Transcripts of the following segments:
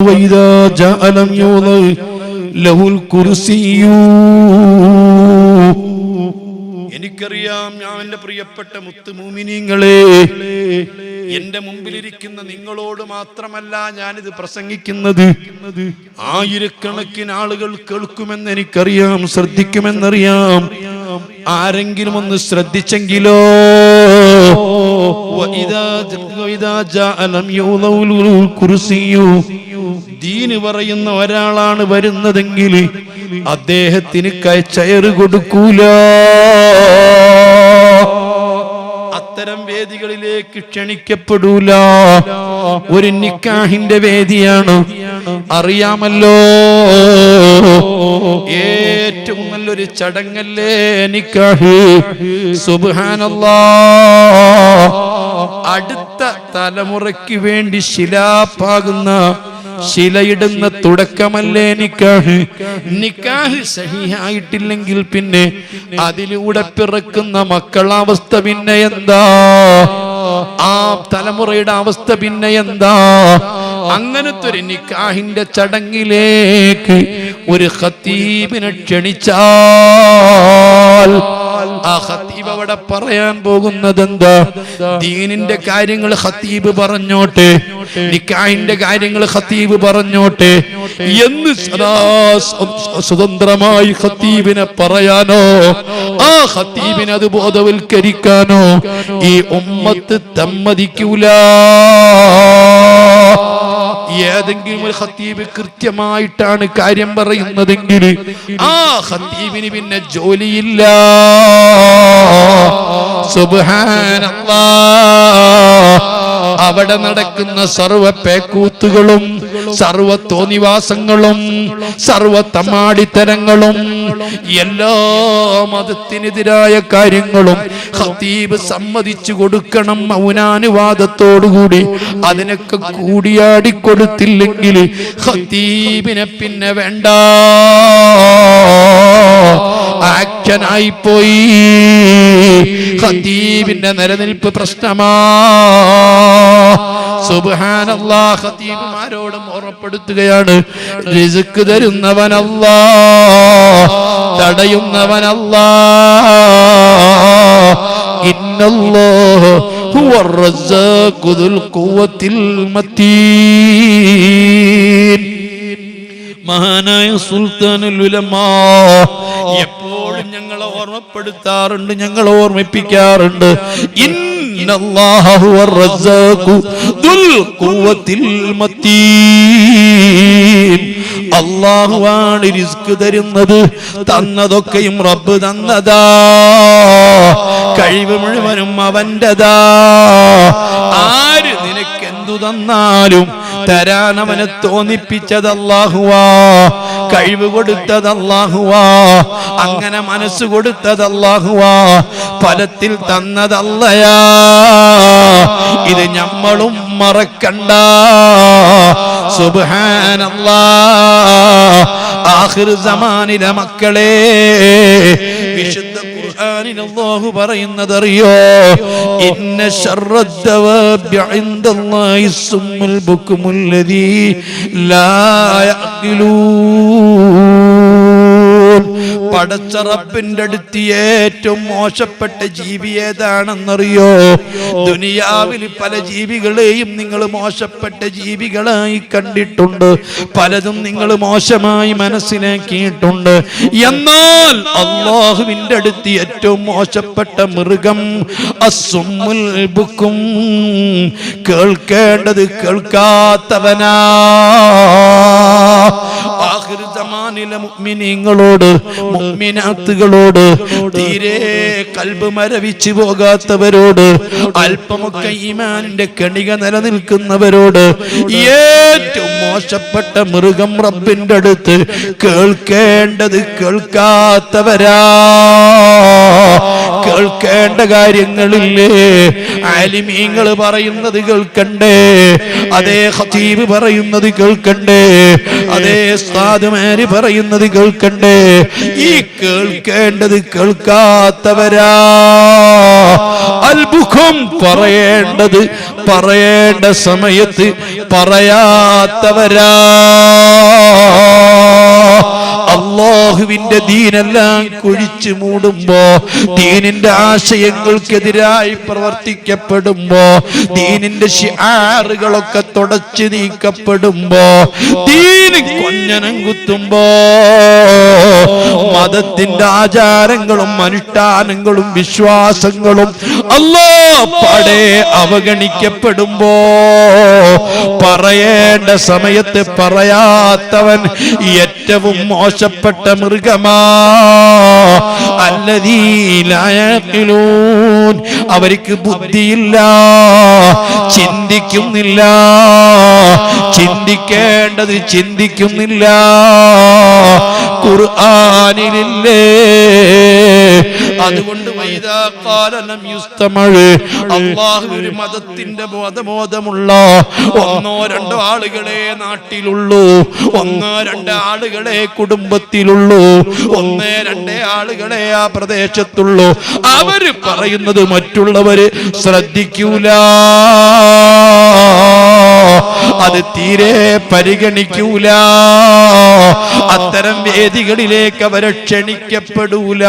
وإذا جاء لم يوضع له الكرسي എനിക്കറിയാം ഞാൻ എന്റെ പ്രിയപ്പെട്ട മുത്തുമൂമിനിങ്ങളെ എന്റെ മുമ്പിലിരിക്കുന്ന നിങ്ങളോട് മാത്രമല്ല ഞാനിത് പ്രസംഗിക്കുന്നത് ആയിരക്കണക്കിന് ആളുകൾ കേൾക്കുമെന്ന് എനിക്കറിയാം ശ്രദ്ധിക്കുമെന്നറിയാം ആരെങ്കിലും ഒന്ന് ശ്രദ്ധിച്ചെങ്കിലോ وإذا وإذا جاء لم يوضع له الكرسي ദീന് പറയുന്ന ഒരാളാണ് വരുന്നതെങ്കിൽ അദ്ദേഹത്തിന് കയച്ചയറ് കൊടുക്കൂല. അത്തരം വേദികളിലേക്ക് ക്ഷണിക്കപ്പെടൂല. ഒരു നിക്കാഹിന്റെ വേദിയാണ്. അറിയാമല്ലോ? ഏറ്റവും നല്ലൊരു ചടങ്ങല്ലേ നിക്കാഹ് സുബ്ഹാനല്ലാ. അടുത്ത തലമുറയ്ക്ക് വേണ്ടി ശിലാപ്പാകുന്ന ശിലയിടുന്ന തുടക്കമല്ലേ നിക്കാഹ്? നിക്കാഹ് സഹിയായിട്ടില്ലെങ്കിൽ പിന്നെ അതിലൂടെ പിറക്കുന്ന മക്കളാവസ്ഥ പിന്നെ എന്താ? ആ തലമുറയുടെ അവസ്ഥ പിന്നെ എന്താ? അങ്ങനത്തെ ഒരു നിക്കാഹിന്റെ ചടങ്ങിലേക്ക് ഒരു ഖത്തീബിനെ ക്ഷണിച്ചാൽ ആ ഖത്തീബ് അവിടെ പറയാൻ പോകുന്നത് എന്താ? ദീനിന്റെ കാര്യങ്ങൾ ഖത്തീബ് പറഞ്ഞോട്ടെ നിക്കായിന്റെ കാര്യങ്ങൾ ഖത്തീബ് പറഞ്ഞോട്ടെ. എന്ന് സദാ സ്വതന്ത്രമായി ഖത്തീബിനെ പറയാനോ ആ ഖത്തീബിനെ അത് ബോധവൽക്കരിക്കാനോ ഈ ഉമ്മത്ത് സമ്മതിക്കൂല ഏതെങ്കിലും ഒരു ഹത്തീബ് കൃത്യമായിട്ടാണ് കാര്യം പറയുന്നതെങ്കിൽ ആ ഹത്തീബിന് പിന്നെ ജോലിയില്ല. സുബ്ഹാനല്ലാ. അവിടെ നടക്കുന്ന സർവ പേക്കൂത്തുകളും സർവ തോന്നിവാസങ്ങളും സർവ തമാടിത്തരങ്ങളും എല്ലാ മതത്തിനെതിരായ കാര്യങ്ങളും ഖത്തീബ് സമ്മതിച്ചു കൊടുക്കണം മൗനാനുവാദത്തോടുകൂടി. അതിനൊക്കെ കൂടിയാടി കൊടുത്തില്ലെങ്കിൽ പിന്നെ വേണ്ട. ആക്ഷനായി പോയി ഖത്തീബിന്റെ നിലനിൽപ്പ് പ്രശ്നമാ സുബ്ഹാനല്ലാ ഖത്തീബുമാരോടും ഓർമ്മപ്പെടുത്തുകയാണ് റിസ്ക് തരുന്നവനല്ലാ തടയുന്നവനല്ലാ ഇന്നല്ലാഹ هو الرزاق ذو القوة المتين മഹാനായ സുൽത്താനുൽ ഞങ്ങൾ ഞങ്ങളെ ഓർമ്മപ്പെടുത്താറുണ്ട് ഞങ്ങൾ ഓർമ്മിപ്പിക്കാറുണ്ട്. അള്ളാഹുവാണ് റിസ്ക് തരുന്നത് തന്നതൊക്കെയും റബ്ബ് തന്നതാ. കഴിവ് മുഴുവനും അവന്റെതാ. ആര് നിനക്ക് എന്തു തന്നാലും തരാൻ അവനെ തോന്നിപ്പിച്ചത് അല്ലാഹുവാ കഴിവ് കൊടുത്തത് അല്ലാഹുവാ അങ്ങനെ മനസ്സ് കൊടുത്തത് അല്ലാഹുവാ ഫലത്തിൽ തന്നതല്ലയാ. ഇത് നമ്മളും മറക്കണ്ട. സുബ്ഹാനല്ലാ. ആഖിർ സമാനിലെ മക്കളെ വിശുദ്ധ ഖുർആനിൽ അല്ലാഹു പറയുന്നത് അറിയോ? ഇന്ന ശർറദ്ദവാബി ഇൻദല്ലാഹി സുമ്മുൽ ബുക്കുമുല്ലദീ ലാ യഅഖിലൂൻ പടച്ച റബ്ബിന്റെ അടുത്ത് ഏറ്റവും മോശപ്പെട്ട ജീവി ഏതാണെന്നറിയോ? ദുനിയാവിൽ പല ജീവികളെയും നിങ്ങൾ മോശപ്പെട്ട ജീവികളായി കണ്ടിട്ടുണ്ട്. പലതും നിങ്ങൾ മോശമായി മനസ്സിലാക്കിയിട്ടുണ്ട്. എന്നാൽ അള്ളാഹുവിന്റെ അടുത്ത് ഏറ്റവും മോശപ്പെട്ട മൃഗം അസുമ്മുൽ ബുക്കും. കേൾക്കേണ്ടത് കേൾക്കാത്തവനാ. ആഖിർ സമാനിലെ മുഅ്മിനീങ്ങളോട് മുഅ്മിനാത്തുകളോട് തീരെ കൽബ് മരവിച്ചു പോകാത്തവരോട് അല്പമൊക്കെ ഈമാനിന്റെ കണിക നിലനിൽക്കുന്നവരോട് ഏറ്റവും മോശപ്പെട്ട മൃഗം റബ്ബിന്റെ അടുത്ത് കേൾക്കേണ്ടത് കേൾക്കാത്തവരാ. കേൾക്കേണ്ട കാര്യങ്ങളില്ലേ? അലിമീങ്ങൾ പറയുന്നത് കേൾക്കണ്ടേ? അതേ ഖതീബ് പറയുന്നത് കേൾക്കണ്ടേ? അതേ സാധുമാര് പറയുന്നത് കേൾക്കണ്ടേ? ഈ കേൾക്കേണ്ടത് കേൾക്കാത്തവരാ. അത്ഭുഖം പറയേണ്ടത് പറയേണ്ട സമയത്ത് പറയാത്തവരാ. അള്ളാഹുവിന്റെ ദീനെല്ലാം കുഴിച്ചു മൂടുമ്പോ ദീനിന്റെ ആശയങ്ങൾക്കെതിരായി പ്രവർത്തിക്കപ്പെടുമ്പോ ദീനിന്റെ ആറുകളൊക്കെ തുടച്ചു നീക്കപ്പെടുമ്പോ ദീന് കൊഞ്ഞനം കുത്തുമ്പോ മതത്തിന്റെ ആചാരങ്ങളും അനുഷ്ഠാനങ്ങളും വിശ്വാസങ്ങളും അല്ലോ പടേ അവഗണിക്കപ്പെടുമ്പോ പറയേണ്ട സമയത്ത് പറയാത്തവൻ ഏറ്റവും മോശപ്പെട്ട മൃഗമാ. അല്ലതീലായൂ അവർക്ക് ബുദ്ധിയില്ല. ചിന്തിക്കുന്നില്ല. ചിന്തിക്കേണ്ടത് ചിന്തിക്കുന്നില്ല. ഖുർആാനിലില്ലേ? അതുകൊണ്ട് അള്ളാഹു ഒരു മതത്തിന്റെ ബോധബോധമുള്ള ഒന്നോ രണ്ടോ ആളുകളെ നാട്ടിലുള്ളൂ. ഒന്നോ രണ്ട് ആളുകളെ കുടുംബത്തിലുള്ളൂ. ഒന്നേ രണ്ടേ ആളുകളെ ആ പ്രദേശത്തുള്ളൂ. അവർ പറയുന്നത് മറ്റുള്ളവര് ശ്രദ്ധിക്കൂല. അത് തീരെ പരിഗണിക്കൂല. അത്തരം വേദികളിലേക്ക് അവരെ ക്ഷണിക്കപ്പെടൂല.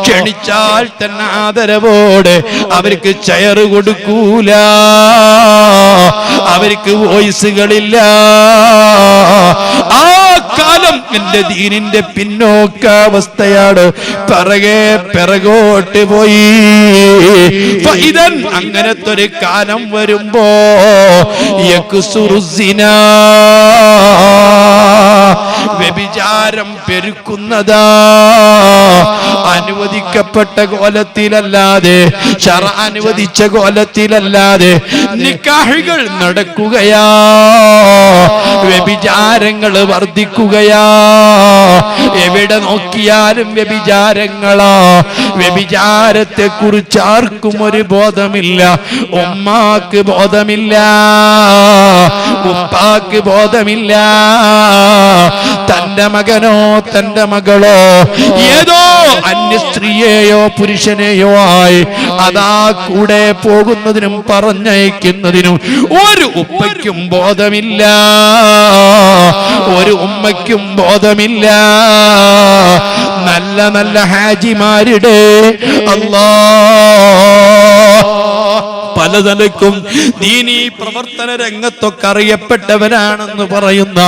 ക്ഷണിച്ചാൽ തന്നെ ആദരവോടെ അവർക്ക് ചെയർ കൊടുക്കൂല. അവർക്ക് വോയിസുകളില്ല. ആ കാലം എന്റെ ദീനിന്റെ പിന്നോക്കാവസ്ഥയാണ് പിറകെ പിറകോട്ട് പോയി. ഫൈതൻ അങ്ങനത്തെ ഒരു കാലം വരുമ്പോ യക്സുറുസിനാ വ്യഭിചാരം പെരുക്കുന്നതാ. അനുവദിക്കപ്പെട്ട കോലത്തിലല്ലാതെ ശറ അനുവദിച്ച കോലത്തിലല്ലാതെ നിക്കാഹികൾ നടക്കുകയാ. വ്യഭിചാരങ്ങൾ വർദ്ധിക്കുകയാ. എവിടെ നോക്കിയാലും വ്യഭിചാരങ്ങളാ. വ്യഭിചാരത്തെ കുറിച്ച് ആർക്കും ഒരു ബോധമില്ല. ഉമ്മാക്ക് ബോധമില്ല. ഉപ്പാക്ക് ബോധമില്ല. തന്റെ മകനോ തന്റെ മകളോ ഏതോ അന്യ സ്ത്രീയെയോ പുരുഷനെയോ ആയി അതാ കൂടെ പോകുന്നതിനും പറഞ്ഞയക്കുന്നതിനും ഒരു ഉപ്പയ്ക്കും ബോധമില്ല. ഒരു ഉമ്മയ്ക്കും ബോധമില്ല. നല്ല നല്ല ഹാജിമാരുടെ അല്ലാ. പലതലക്കും ദീനീ പ്രവർത്തന രംഗത്തൊക്കെ അറിയപ്പെട്ടവരാണെന്ന് പറയുന്ന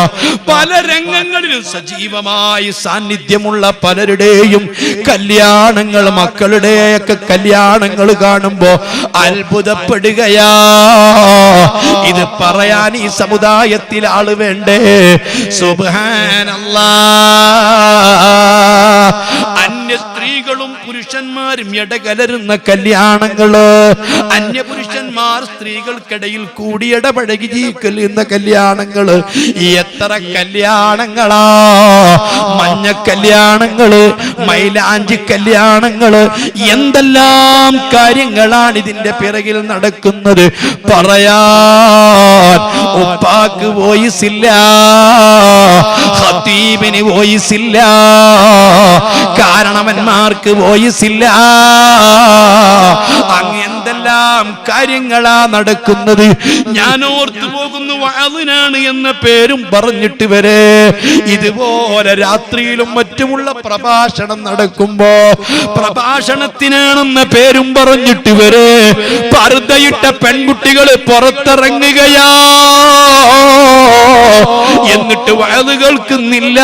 പല രംഗങ്ങളിലും സജീവമായി സാന്നിധ്യമുള്ള പലരുടെയും കല്യാണങ്ങൾ മക്കളുടെയൊക്കെ കല്യാണങ്ങൾ കാണുമ്പോ അത്ഭുതപ്പെടുകയാ. ഇത് പറയാൻ ഈ സമുദായത്തിൽ ആൾ വേണ്ടേ? സുബാനല്ലാ അന്യ സ്ത്രീകളും പുരുഷന്മാരും ഇടകലരുന്ന കല്യാണങ്ങൾ. അന്യപുരുഷന്മാർ പുരുഷന്മാർ സ്ത്രീകൾക്കിടയിൽ കൂടിയടപഴകി ജീവിക്കുന്ന കല്യാണങ്ങൾ. എത്ര കല്യാണങ്ങളാ? മഞ്ഞ കല്യാണങ്ങൾ മൈലാഞ്ചി കല്യാണങ്ങൾ എന്തെല്ലാം കാര്യങ്ങളാണ് ഇതിന്റെ പിറകിൽ നടക്കുന്നത്? പറയാൻ ഉപ്പാക്ക് വോയിസ് ഇല്ല ഖത്തീബിന് വോയിസ് ഇല്ല കാരണവന്മാർക്ക് വോയിസ് ഇല്ല അങ്ങ് എന്തെല്ലാം കാര്യങ്ങളാ നടക്കുന്നത്. ഞാൻ ഓർത്തു പോകുന്നു വാതിനാണ് എന്ന പേരും പറഞ്ഞിട്ട് വരെ ഇതുപോലെ രാത്രിയിലും മറ്റുമുള്ള പ്രഭാഷണം നടക്കുമ്പോ പ്രഭാഷണത്തിനാണെന്ന പേരും പറഞ്ഞിട്ട് വരെ പർദ്ദയിട്ട പെൺകുട്ടികൾ പുറത്തിറങ്ങുകയാ എന്നിട്ട് വയത് കേൾക്കുന്നില്ല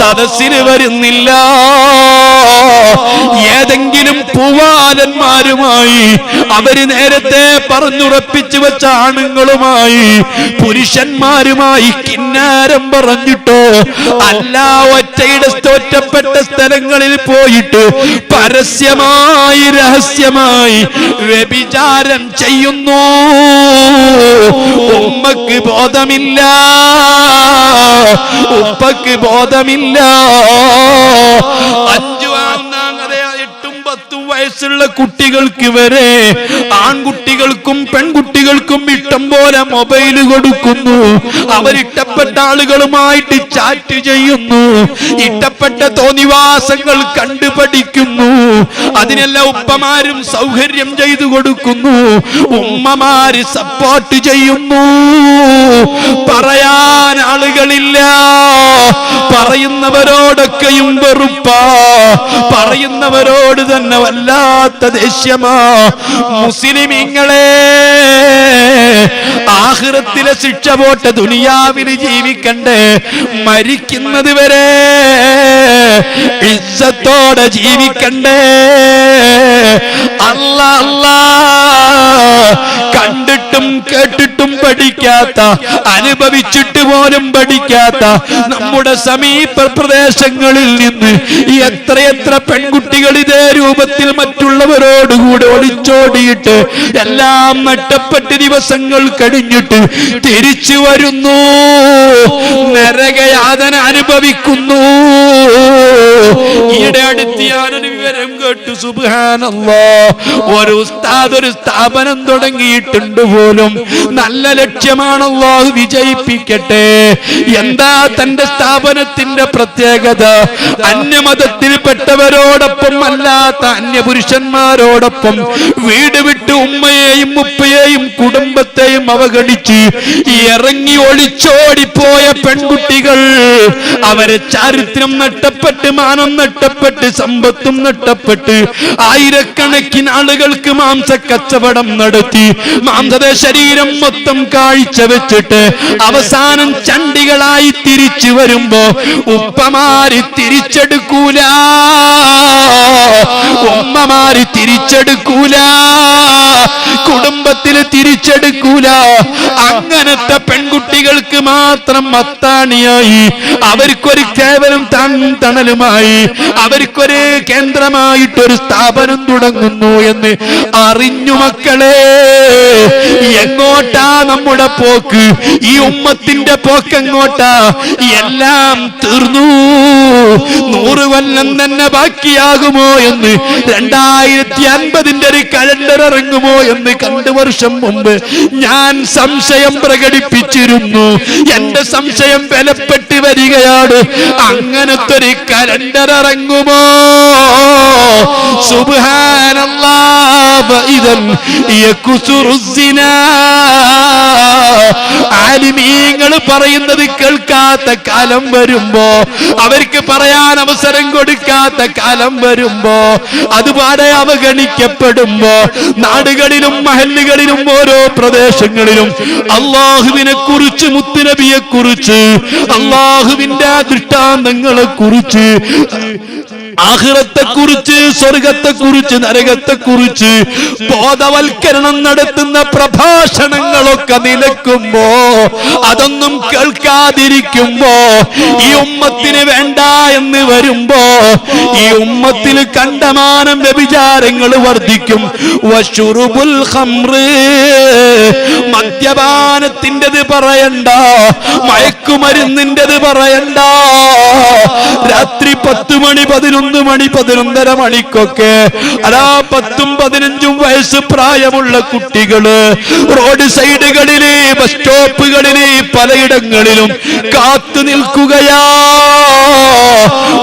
സദസ്സിന് വരുന്നില്ല. ഏതെങ്കിലും പൂവാലന്മാരുമായി അവർ നേരത്തെ പറഞ്ഞുറപ്പിച്ചു വെച്ച ആണുങ്ങളുമായി പുരുഷന്മാരുമായി കിന്നാരം പറഞ്ഞിട്ടോ അല്ല ഒറ്റയുടെ ഒറ്റപ്പെട്ട സ്ഥലങ്ങളിൽ പോയിട്ട് പരസ്യമായി രഹസ്യമായി വ്യഭിചാരം ചെയ്യുന്നു. ഉമ്മക്ക് ബോധമില്ല. ഉപ്പക്ക് ബോധമില്ല. അഞ്ചു എട്ടും പത്തും വയസ്സുള്ള കുട്ടികൾക്ക് വരെ ആൺകുട്ടികൾക്കും പെൺകുട്ടികൾക്കും പെൺകുട്ടികൾക്കും ഇഷ്ടം പോലെ മൊബൈൽ കൊടുക്കുന്നു. അവരിഷ്ടപ്പെട്ട ആളുകളുമായിട്ട് ചാറ്റ് ചെയ്യുന്നു. ഇഷ്ടപ്പെട്ട തോന്നിവാസങ്ങൾ കണ്ടുപഠിക്കുന്നു. അതിനെല്ലാം ഉപ്പമാരും സൗകര്യം ചെയ്തു കൊടുക്കുന്നു. ഉമ്മമാര് സപ്പോർട്ട് ചെയ്യുന്നു. പറയാൻ ആളുകളില്ല. പറയുന്നവരോടൊക്കെയും വെറുപ്പാ. പറയുന്നവരോട് തന്നെ വല്ലാത്ത ദേഷ്യമാ. മുസ്ലിമിങ്ങളെ ആഹൃത്തിലെ ശിക്ഷ പോട്ടെ ദുനിയാവിന് ജീവിക്കണ്ടേ? മരിക്കുന്നത് വരെ ഇസ്സത്തോടെ ജീവിക്കണ്ടേ? അല്ല അല്ല. കണ്ടിട്ടും കേട്ടിട്ടും പഠിക്കാത്ത അനുഭവിച്ചിട്ട് പോലും പഠിക്കാത്ത നമ്മുടെ സമീപ പ്രദേശങ്ങളിൽ നിന്ന് എത്രയെത്ര പെൺകുട്ടികൾ ഇതേ രൂപത്തിൽ മറ്റുള്ളവരോടുകൂടെ ഒളിച്ചോടിയിട്ട് എല്ലാം നട്ടപ്പെട്ട് ദിവസങ്ങൾ കഴിഞ്ഞിട്ട് തിരിച്ചു വരുന്നു. നരകയാതന അനുഭവിക്കുന്നു. ഈയിടെ അടുത്ത് ഞാനൊരു വിവരം കേട്ടു. സുബാനല്ലോ ഒരു ഉസ്താദ് ഒരു സ്ഥാപനം തുടങ്ങിയിട്ടുണ്ട് പോലും നല്ല ലക്ഷ്യമാണല്ലോ വിജയിപ്പിക്കട്ടെ. എന്താ തന്റെ സ്ഥാപനത്തിന്റെ പ്രത്യേകത? അന്യമതത്തിൽപ്പെട്ടവരോടൊപ്പം അല്ലാത്ത അന്യപുരുഷന്മാരോടൊപ്പം വീട് വിട്ട് ഉമ്മയെയും ഉപ്പയെയും കുടുംബത്തെയും അവഗണിച്ച് ഇറങ്ങി ഒളിച്ചോടിപ്പോയ പെൺകുട്ടികൾ. അവരെ ചാരിത്രം നട്ടപ്പെട്ട് മാനം നട്ടപ്പെട്ട് സമ്പത്തും നട്ടപ്പെട്ട് ആയിരക്കണക്കിന് ആളുകൾക്ക് മാംസ കച്ചവടം നടത്തി. മാംസത ശരീരം മൊത്തം കാഴ്ച വെച്ചിട്ട് അവസാനം ചണ്ടികളായി തിരിച്ചു വരുമ്പോ ഉപ്പമാര് തിരിച്ചെടുക്കൂല. ഉമ്മമാര് തിരിച്ചെടുക്കൂല. കുടുംബത്തിൽ തിരിച്ചെടുക്കൂല. അങ്ങനത്തെ പെൺകുട്ടികൾക്ക് മാത്രം മത്താണിയായി അവർക്കൊരു കേവലം താങ്ങും തണലുമായി അവർക്കൊരു കേന്ദ്രമായിട്ടൊരു സ്ഥാപനം തുടങ്ങുന്നു എന്ന് അറിഞ്ഞു മക്കളെ എങ്ങോട്ടാ നമ്മുടെ പോക്ക്? ഈ ഉമ്മത്തിന്റെ പോക്ക് എങ്ങോട്ടാ എല്ലാം തീർന്നു. നൂറ് കൊല്ലം തന്നെ ബാക്കിയാകുമോ എന്ന് രണ്ടായിരത്തി അൻപതിന്റെ ഒരു കലണ്ടർ ഇറങ്ങുമോ എന്ന് കണ്ടു വർഷം മുമ്പ് ഞാൻ സംശയം പ്രകടിപ്പിച്ചിരുന്നു. എന്റെ സംശയം ബലപ്പെട്ട് വരികയാണ്. അങ്ങനത്തെ ഒരു കലണ്ടർ ഇറങ്ങുമോ? യകുസുറു പറയുന്നത് കേൾക്കാത്ത കാലം വരുമ്പോ അവർക്ക് പറയാൻ അവസരം കൊടുക്കാത്ത കാലം വരുമ്പോ അതുപാടെ അവഗണിക്കപ്പെടുമ്പോ നാടുകളിലും മഹല്ലുകളിലും ഓരോ പ്രദേശങ്ങളിലും അള്ളാഹുവിനെ കുറിച്ച് മുത്തുനബിയെ കുറിച്ച് അള്ളാഹുവിന്റെ ദൃഷ്ടാന്തങ്ങളെ കുറിച്ച് ആഹ്റത്തെ കുറിച്ച് സ്വർഗത്തെ കുറിച്ച് നരകത്തെ കുറിച്ച് ബോധവൽക്കരണം നടത്തുന്ന പ്രഭാഷണങ്ങളൊക്കെ നിലക്കുമ്പോ അതൊന്നും കേൾക്കാതിരിക്കുമ്പോ ഈ ഉമ്മത്തിന് വേണ്ട എന്ന് വരുമ്പോ ഈ ഉമ്മത്തിൽ കണ്ടമാനം വ്യഭിചാരങ്ങൾ വർദ്ധിക്കും. വശുറുബുൽ മദ്യപാനത്തിന്റെത് പറയണ്ട മയക്കുമരുന്നിന്റെത് പറയണ്ട. രാത്രി പത്ത് മണി പതിനൊന്ന് മണി പതിനൊന്നര മണിക്കൊക്കെ. അതാ പത്തും പതിനഞ്ചും വയസ്സ് പ്രായമുള്ള കുട്ടികൾ റോഡ് സൈഡുകളിൽ ബസ് സ്റ്റോപ്പുകളിൽ പലയിടങ്ങളിലും കാത്തു നിൽക്കുകയാ.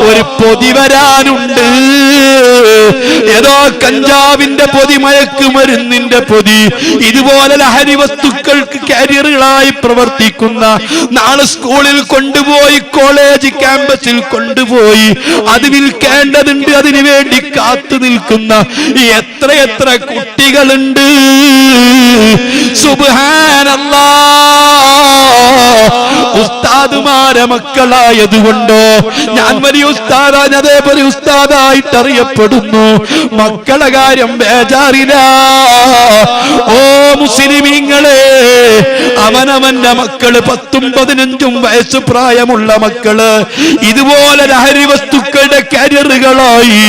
ഒരു പൊതി വരാനുണ്ട്. ഏതോ കഞ്ചാവിന്റെ പൊതി മയക്കുമരുന്നിന്റെ പൊതി ഇതുപോലെ ലഹരി വസ്തുക്കൾക്ക് കരിയറുകളായി പ്രവർത്തിക്കുന്ന നാളെ സ്കൂളിൽ കൊണ്ടുപോയി കോളേജ് ക്യാമ്പസിൽ കൊണ്ടുപോയി അത് വിൽക്കേണ്ടതുണ്ട് അതിനു വേണ്ടി കാത്തു നിൽക്കുന്ന എത്രയെത്ര കുട്ടികളുണ്ട്. സുബാനല്ലാ ഉസ്താദുമാരെ മക്കളായതുകൊണ്ടോ ഞാൻ വലിയ ഉസ്താദാണ് അതേപോലെ ഉസ്താദായിട്ട് അറിയപ്പെടുന്നു മക്കളെ കാര്യം ബേജാറില്ല ഓ മുസ്ലിമീങ്ങളെ അവനവന്റെ മക്കൾ പത്തും പതിനഞ്ചും വയസ്സ് പ്രായമുള്ള മക്കൾ ഇതുപോലെ ലഹരി വസ്തുക്കളുടെ കരിയറുകളായി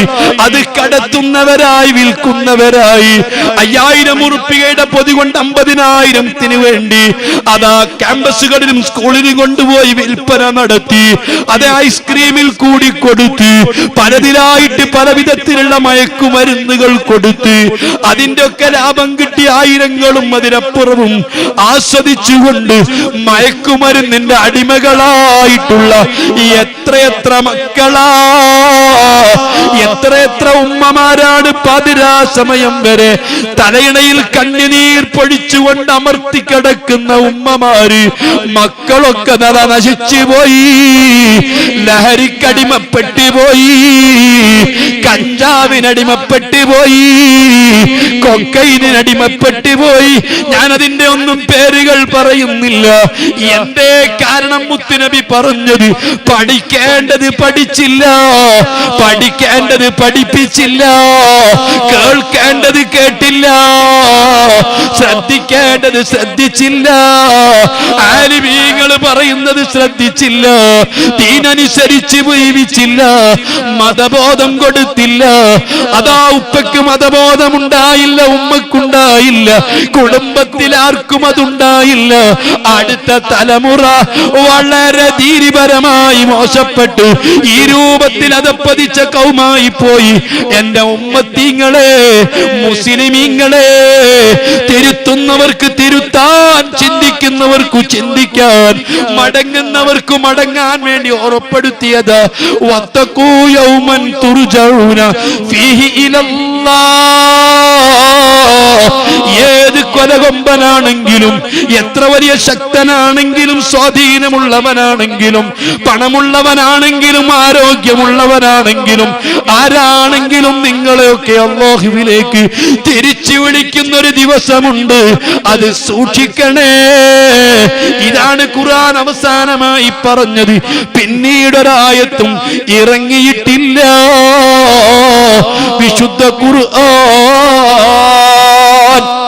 അത് കടത്തുന്നവരായി വിൽക്കുന്നവരായി അയ്യായിരം ഉറുപ്പികയുടെ പൊതി കൊണ്ട് അമ്പതിനായിരത്തിന് വേണ്ടി അതാ ക്യാമ്പസുകളിലും സ്കൂളിലും കൊണ്ടുപോയി വിൽപ്പന നടത്തി അത് ഐസ്ക്രീമിൽ കൂടി കൊടുത്ത് പലതിലായിട്ട് പല വിധത്തിലുള്ള മയക്കുമരുന്നുകൾ കൊടുത്ത് അതിന്റെ ഒക്കെ ലാഭം കിട്ടി ആയിരങ്ങളും അതിനപ്പുറവും ആസ്വദിച്ചുകൊണ്ട് മയക്കുമരുന്നിന്റെ അടിമകളായിട്ടുള്ള എത്രയെത്ര മക്കളാ? എത്രയെത്ര ഉമ്മമാരാണ് പതിരാ സമയം വരെ തലയിണയിൽ കണ്ണിനീർ പൊഴിച്ചുകൊണ്ട് അമർത്തി കിടക്കുന്ന ഉമ്മമാര് മക്കളൊക്കെ നത നശിച്ചു പോയി ലഹരിക്കടിമപ്പെട്ടു പോയി കഞ്ചാവിനടിമപ്പെട്ടു പോയി കൊക്കൈനടിമപ്പെട്ടു പോയി. ഞാൻ അതിന്റെ ഒന്നും പേരുകൾ പറയുന്നില്ല. എന്റെ കാരണം മുത്തുനബി പറഞ്ഞത്? പഠിക്കേണ്ടത് പഠിച്ചില്ല. പഠിക്കേണ്ടത് പഠിപ്പിച്ചില്ല. കേൾക്കേണ്ടത് കേട്ടില്ല. ശ്രദ്ധിക്കേണ്ടത് ശ്രദ്ധിച്ചില്ല. ആലിമീങ്ങൾ പറയുന്നത് ശ്രദ്ധിച്ചില്ല. ദീനനുസരിച്ച് ജീവിച്ചില്ല. മതബോധം കൊടുത്തില്ല. അതാ ഉപ്പയ്ക്ക് മതബോധം ഉണ്ടായില്ല ഉമ്മക്കുണ്ടായില്ല. കുടുംബത്തിൽ ആർക്കും അതുണ്ടായില്ല അടുത്ത തലമുറ വളരെ ധീരിപരമായി മോശപ്പെട്ടു. ഈ രൂപത്തിൽ അതപ്പതിച്ച കൗമായി പോയി. എന്റെ ഉമ്മത്തിങ്ങളെ മുസ്ലിമീങ്ങളെ തിരുത്തുന്നവർക്ക് തിരുത്താൻ ചിന്തിക്കുന്നവർക്കു ചിന്തിക്കാൻ മടങ്ങുന്നവർക്ക് മടങ്ങാൻ വേണ്ടി ഉറപ്പെടുത്തിയത് വത്തക്കൂയൗമൻ യൗമൻ തുർജഊന ഫീഹി ഇലല്ലാഹ് ഏത് എത്ര വലിയ ശക്തനാണെങ്കിലും സ്വാധീനമുള്ളവനാണെങ്കിലും പണമുള്ളവനാണെങ്കിലും ആരോഗ്യമുള്ളവനാണെങ്കിലും ആരാണെങ്കിലും നിങ്ങളെയൊക്കെ അള്ളാഹുവിലേക്ക് തിരിച്ചു വിളിക്കുന്ന ഒരു ദിവസമുണ്ട്. അത് സൂക്ഷിക്കണേ. ഇതാണ് ഖുർആൻ അവസാനമായി പറഞ്ഞത്. പിന്നീടൊരായത്തും ഇറങ്ങിയിട്ടില്ല. വിശുദ്ധ ഖുർആൻ